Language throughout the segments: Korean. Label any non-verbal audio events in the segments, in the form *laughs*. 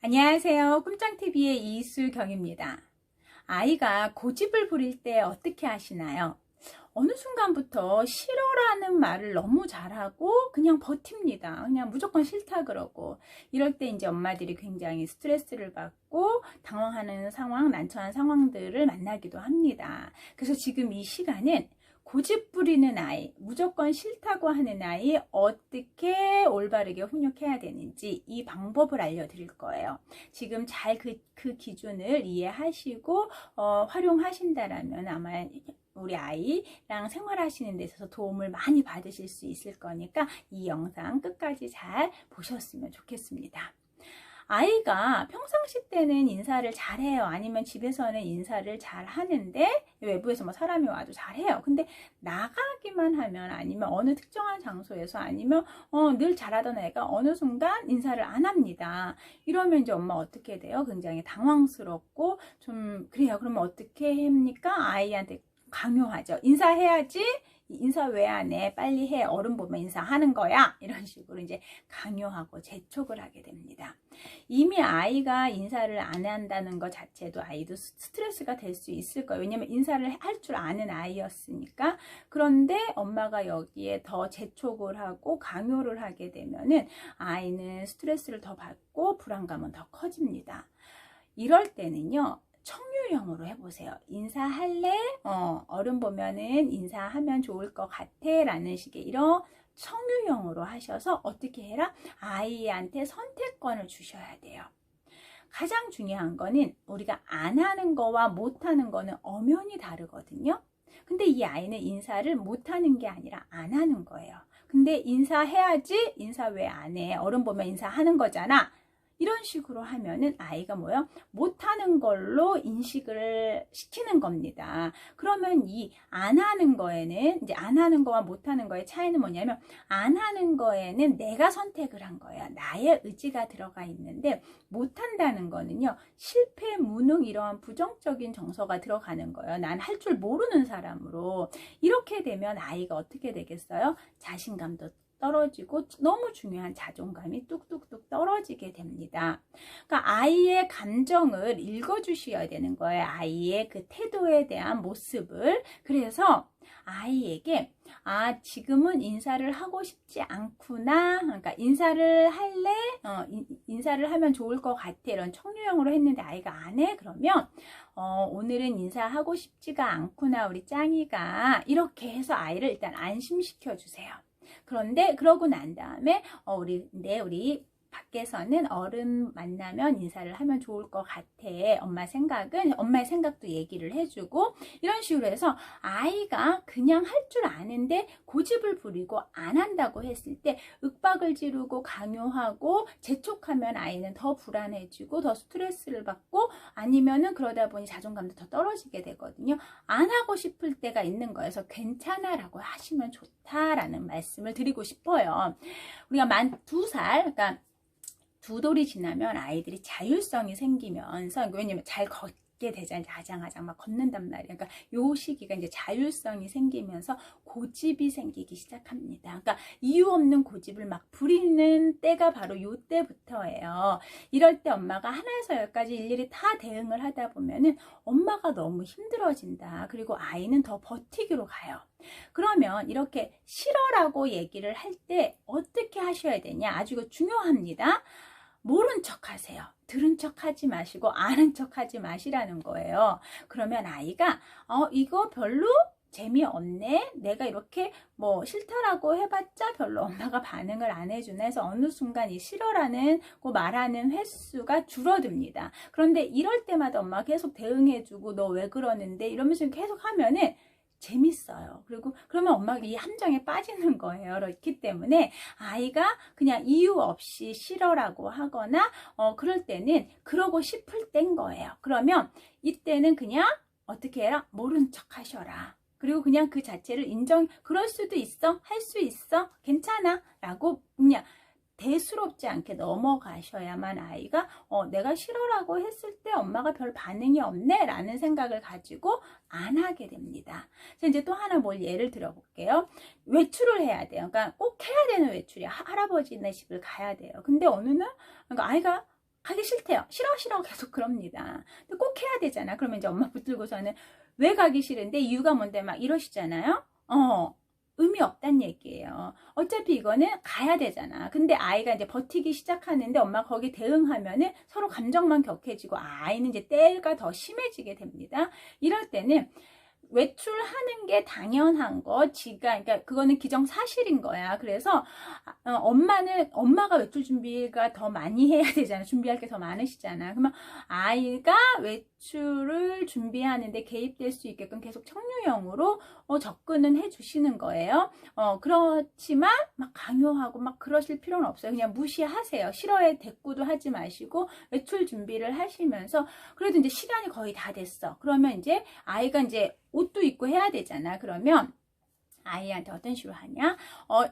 안녕하세요. 꿈짱TV의 이수경입니다. 아이가 고집을 부릴 때 어떻게 하시나요? 어느 순간부터 싫어라는 말을 너무 잘하고 그냥 버팁니다. 그냥 무조건 싫다 그러고 이럴 때 이제 엄마들이 굉장히 스트레스를 받고 당황하는 상황, 난처한 상황들을 만나기도 합니다. 그래서 지금 이 시간은 고집 부리는 아이, 무조건 싫다고 하는 아이 어떻게 올바르게 훈육해야 되는지 이 방법을 알려드릴 거예요. 지금 잘그 그 기준을 이해하시고 어, 활용하신다라면 아마 우리 아이랑 생활하시는 데 있어서 도움을 많이 받으실 수 있을 거니까 이 영상 끝까지 잘 보셨으면 좋겠습니다. 아이가 평상시 때는 인사를 잘해요. 아니면 집에서는 인사를 잘 하는데 외부에서 뭐 사람이 와도 잘해요. 근데 나가기만 하면 아니면 어느 특정한 장소에서 아니면 어, 늘 잘하던 애가 어느 순간 인사를 안 합니다. 이러면 이제 엄마 어떻게 돼요? 굉장히 당황스럽고 좀 그래요. 그러면 어떻게 합니까? 아이한테 강요하죠. 인사해야지. 인사 왜 안 해? 빨리 해. 어른 보면 인사하는 거야. 이런 식으로 이제 강요하고 재촉을 하게 됩니다. 이미 아이가 인사를 안 한다는 것 자체도 아이도 스트레스가 될 수 있을 거예요. 왜냐면 인사를 할 줄 아는 아이였으니까. 그런데 엄마가 여기에 더 재촉을 하고 강요를 하게 되면은 아이는 스트레스를 더 받고 불안감은 더 커집니다. 이럴 때는요. 청유형으로 해보세요. 인사할래? 어, 어른 보면은 인사하면 좋을 것 같아. 라는 식의 이런 청유형으로 하셔서 어떻게 해라? 아이한테 선택권을 주셔야 돼요. 가장 중요한 거는 우리가 안 하는 거와 못 하는 거는 엄연히 다르거든요. 근데 이 아이는 인사를 못 하는 게 아니라 안 하는 거예요. 근데 인사해야지? 인사 왜 안 해? 어른 보면 인사하는 거잖아. 이런 식으로 하면은 아이가 뭐요? 못하는 걸로 인식을 시키는 겁니다. 그러면 이 안 하는 거에는 이제 안 하는 거와 못하는 거의 차이는 뭐냐면 안 하는 거에는 내가 선택을 한 거야. 나의 의지가 들어가 있는데 못한다는 거는요. 실패, 무능 이러한 부정적인 정서가 들어가는 거예요. 난 할 줄 모르는 사람으로 이렇게 되면 아이가 어떻게 되겠어요? 자신감도 떨어지고 너무 중요한 자존감이 뚝뚝뚝 떨어지게 됩니다. 그러니까 아이의 감정을 읽어주셔야 되는 거예요. 아이의 그 태도에 대한 모습을. 그래서 아이에게 아 지금은 인사를 하고 싶지 않구나 그러니까 인사를 할래 어, 인, 사를 하면 좋을 것 같아 이런 청유형으로 했는데 아이가 안 해 그러면 어, 오늘은 인사하고 싶지가 않구나 우리 짱이가 이렇게 해서 아이를 일단 안심시켜 주세요 그런데 그러고 난 다음에 어, 우리 네 우리 밖에서는 어른 만나면 인사를 하면 좋을 것 같아. 엄마 생각은 엄마의 생각도 얘기를 해주고 이런 식으로 해서 아이가 그냥 할 줄 아는데 고집을 부리고 안 한다고 했을 때 윽박을 지르고 강요하고 재촉하면 아이는 더 불안해지고 더 스트레스를 받고 아니면은 그러다 보니 자존감도 더 떨어지게 되거든요. 안 하고 싶을 때가 있는 거여서 괜찮아라고 하시면 좋다라는 말씀을 드리고 싶어요. 우리가 만 두 살, 그러니까 두 돌이 지나면 아이들이 자율성이 생기면서 왜냐면 잘 걷게 되잖아요. 아장아장 막 걷는단 말이에요. 그러니까 요 시기가 이제 자율성이 생기면서 고집이 생기기 시작합니다. 그러니까 이유 없는 고집을 막 부리는 때가 바로 요 때부터예요. 이럴 때 엄마가 하나에서 열까지 일일이 다 대응을 하다 보면은 엄마가 너무 힘들어진다. 그리고 아이는 더 버티기로 가요. 그러면 이렇게 싫어라고 얘기를 할 때 어떻게 하셔야 되냐? 아주 중요합니다. 모른 척 하세요. 들은 척 하지 마시고 아는 척 하지 마시라는 거예요. 그러면 아이가 어 이거 별로 재미없네. 내가 이렇게 뭐 싫다라고 해봤자 별로 엄마가 반응을 안 해주네 해서 어느 순간 이 싫어라는 고 말하는 횟수가 줄어듭니다. 그런데 이럴 때마다 엄마가 계속 대응해주고 너 왜 그러는데 이러면서 계속 하면은 재밌어요. 그리고 그러면 엄마가 이 함정에 빠지는 거예요. 그렇기 때문에 아이가 그냥 이유 없이 싫어라고 하거나 어 그럴 때는 그러고 싶을 땐 거예요. 그러면 이때는 그냥 어떻게 해라? 모른 척 하셔라. 그리고 그냥 그 자체를 인정, 그럴 수도 있어, 할 수 있어, 괜찮아, 라고 그냥 대수롭지 않게 넘어가셔야만 아이가 어, 내가 싫어라고 했을 때 엄마가 별 반응이 없네 라는 생각을 가지고 안 하게 됩니다. 이제 또 하나 뭘 예를 들어 볼게요. 외출을 해야 돼요. 그러니까 꼭 해야 되는 외출이 할아버지네 집을 가야 돼요. 근데 어느 날 그러니까 아이가 가기 싫대요. 싫어 싫어 계속 그럽니다. 근데 꼭 해야 되잖아. 그러면 이제 엄마 붙들고서는 왜 가기 싫은데 이유가 뭔데 막 이러시잖아요. 어. 의미 없단 얘기예요. 어차피 이거는 가야 되잖아. 근데 아이가 이제 버티기 시작하는데 엄마가 거기 대응하면은 서로 감정만 격해지고 아이는 이제 때가 더 심해지게 됩니다. 이럴 때는 외출하는 게 당연한 거, 지가, 그러니까 그거는 기정사실인 거야. 그래서 어, 엄마는 엄마가 외출 준비가 더 많이 해야 되잖아. 준비할 게 더 많으시잖아. 그러면 아이가 외출을 준비하는데 개입될 수 있게끔 계속 청유형으로 어, 접근은 해주시는 거예요. 어, 그렇지만 막 강요하고 막 그러실 필요는 없어요. 그냥 무시하세요. 싫어해 대꾸도 하지 마시고 외출 준비를 하시면서 그래도 이제 시간이 거의 다 됐어. 그러면 이제 아이가 이제 옷도 입고 해야 되잖아. 그러면 아이한테 어떤 식으로 하냐? 어,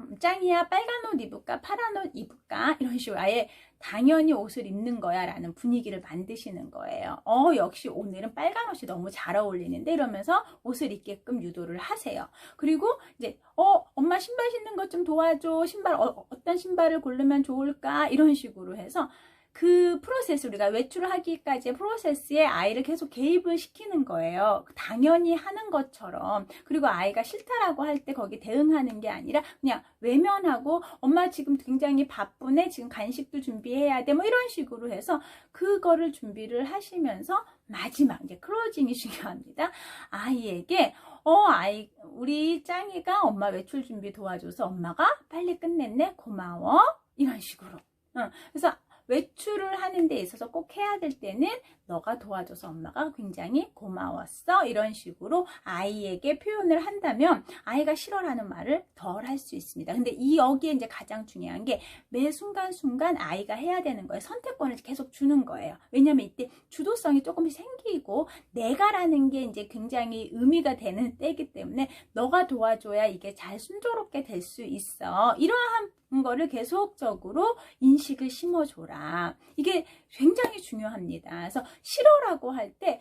음, 짱이야 빨간 옷 입을까 파란 옷 입을까? 이런 식으로 아예 당연히 옷을 입는 거야 라는 분위기를 만드시는 거예요. 어 역시 오늘은 빨간 옷이 너무 잘 어울리는데 이러면서 옷을 입게끔 유도를 하세요. 그리고 이제 어 엄마 신발 신는 것 좀 도와줘. 신발 어, 어떤 신발을 고르면 좋을까? 이런 식으로 해서 그 프로세스 우리가 외출하기까지의 프로세스에 아이를 계속 개입을 시키는 거예요. 당연히 하는 것처럼 그리고 아이가 싫다라고 할 때 거기 대응하는 게 아니라 그냥 외면하고 엄마 지금 굉장히 바쁘네 지금 간식도 준비해야 돼 뭐 이런 식으로 해서 그거를 준비를 하시면서 마지막 이제 클로징이 *laughs* 중요합니다. 아이에게 어 아이 우리 짱이가 엄마 외출 준비 도와줘서 엄마가 빨리 끝냈네 고마워 이런 식으로. 응. 그래서 외출을 하는 데 있어서 꼭 해야 될 때는 너가 도와줘서 엄마가 굉장히 고마웠어. 이런 식으로 아이에게 표현을 한다면 아이가 싫어라는 말을 덜 할 수 있습니다. 근데 이 여기에 이제 가장 중요한 게 매 순간순간 아이가 해야 되는 거예요. 선택권을 계속 주는 거예요. 왜냐면 이때 주도성이 조금씩 생기고 내가라는 게 이제 굉장히 의미가 되는 때이기 때문에 너가 도와줘야 이게 잘 순조롭게 될 수 있어. 이러한 거를 계속적으로 인식을 심어줘라. 이게 굉장히 중요합니다. 그래서 싫어라고 할 때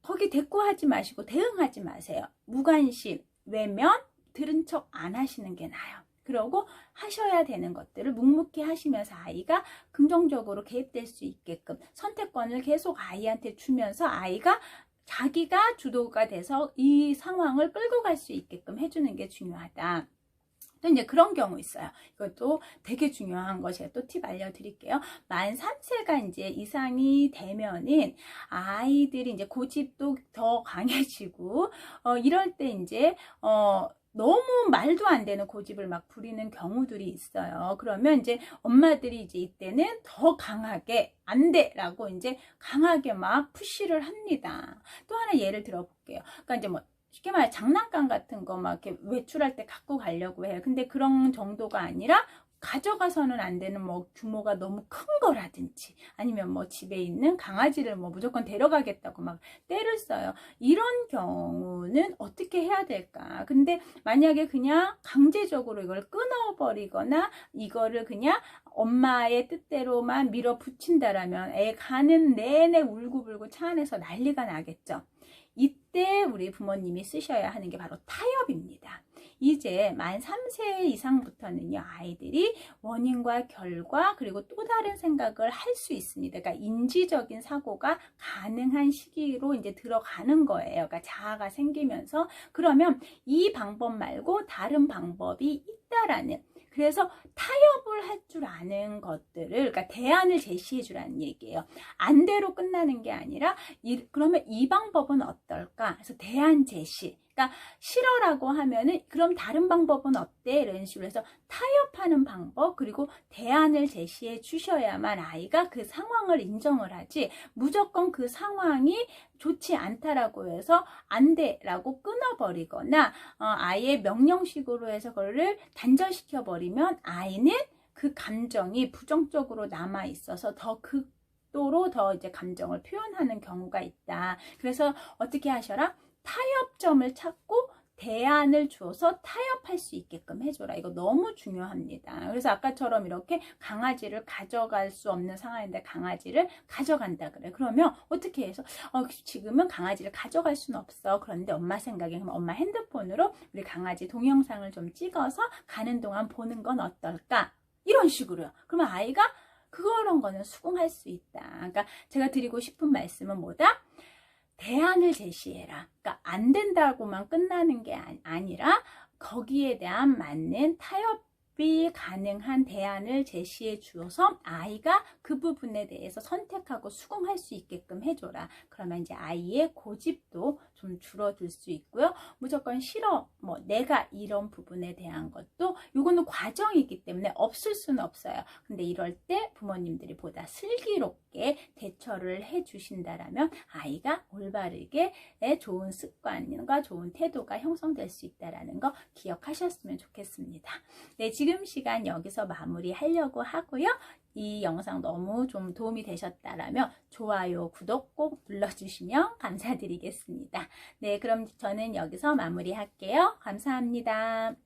거기 대꾸하지 마시고 대응하지 마세요. 무관심, 외면, 들은 척 안 하시는 게 나아요. 그러고 하셔야 되는 것들을 묵묵히 하시면서 아이가 긍정적으로 개입될 수 있게끔 선택권을 계속 아이한테 주면서 아이가 자기가 주도가 돼서 이 상황을 끌고 갈 수 있게끔 해주는 게 중요하다. 또 이제 그런 경우 있어요. 이것도 되게 중요한 거 제가 또 팁 알려드릴게요. 만 3세가 이제 이상이 되면은 아이들이 이제 고집도 더 강해지고, 어, 이럴 때 이제, 어, 너무 말도 안 되는 고집을 막 부리는 경우들이 있어요. 그러면 이제 엄마들이 이제 이때는 더 강하게 안 돼 라고 이제 강하게 막 푸시를 합니다. 또 하나 예를 들어볼게요. 그러니까 이제 뭐 쉽게 말해 장난감 같은 거 막 이렇게 외출할 때 갖고 가려고 해요. 근데 그런 정도가 아니라 가져가서는 안 되는 뭐 규모가 너무 큰 거라든지 아니면 뭐 집에 있는 강아지를 뭐 무조건 데려가겠다고 막 때를 써요. 이런 경우는 어떻게 해야 될까? 근데 만약에 그냥 강제적으로 이걸 끊어버리거나 이거를 그냥 엄마의 뜻대로만 밀어붙인다라면 애 가는 내내 울고불고 차 안에서 난리가 나겠죠. 이때 우리 부모님이 쓰셔야 하는 게 바로 타협입니다. 이제 만 3세 이상부터는요, 아이들이 원인과 결과, 그리고 또 다른 생각을 할 수 있습니다. 그러니까 인지적인 사고가 가능한 시기로 이제 들어가는 거예요. 그러니까 자아가 생기면서. 그러면 이 방법 말고 다른 방법이 있다라는 그래서 타협을 할 줄 아는 것들을 그러니까 대안을 제시해 주라는 얘기예요. 안대로 끝나는 게 아니라 이, 그러면 이 방법은 어떨까? 그래서 대안 제시. 그러니까 싫어라고 하면은 그럼 다른 방법은 어때? 이런 식으로 해서 타협하는 방법 그리고 대안을 제시해 주셔야만 아이가 그 상황을 인정을 하지 무조건 그 상황이 좋지 않다라고 해서 안 돼라고 끊어버리거나 어, 아예 명령식으로 해서 그거를 단절시켜 버리면 아이는 그 감정이 부정적으로 남아 있어서 더 극도로 더 이제 감정을 표현하는 경우가 있다. 그래서 어떻게 하셔라? 타협점을 찾고 대안을 주어서 타협할 수 있게끔 해줘라. 이거 너무 중요합니다. 그래서 아까처럼 이렇게 강아지를 가져갈 수 없는 상황인데 강아지를 가져간다 그래. 그러면 어떻게 해서 어, 지금은 강아지를 가져갈 수는 없어. 그런데 엄마 생각에 그럼 엄마 핸드폰으로 우리 강아지 동영상을 좀 찍어서 가는 동안 보는 건 어떨까? 이런 식으로요. 그러면 아이가 그런 거는 수긍할 수 있다. 그러니까 제가 드리고 싶은 말씀은 뭐다? 대안을 제시해라. 그러니까 안 된다고만 끝나는 게 아- 아니라 거기에 대한 맞는 타협 이 가능한 대안을 제시해 주어서 아이가 그 부분에 대해서 선택하고 수긍할 수 있게끔 해줘라. 그러면 이제 아이의 고집도 좀 줄어들 수 있고요. 무조건 싫어. 뭐 내가 이런 부분에 대한 것도 요거는 과정이기 때문에 없을 수는 없어요. 근데 이럴 때 부모님들이 보다 슬기롭게 대처를 해 주신다라면 아이가 올바르게 좋은 습관과 좋은 태도가 형성될 수 있다라는 거 기억하셨으면 좋겠습니다. 네, 지금 시간 여기서 마무리하려고 하고요. 이 영상 너무 좀 도움이 되셨다라면 좋아요, 구독 꼭 눌러주시면 감사드리겠습니다. 네, 그럼 저는 여기서 마무리할게요. 감사합니다.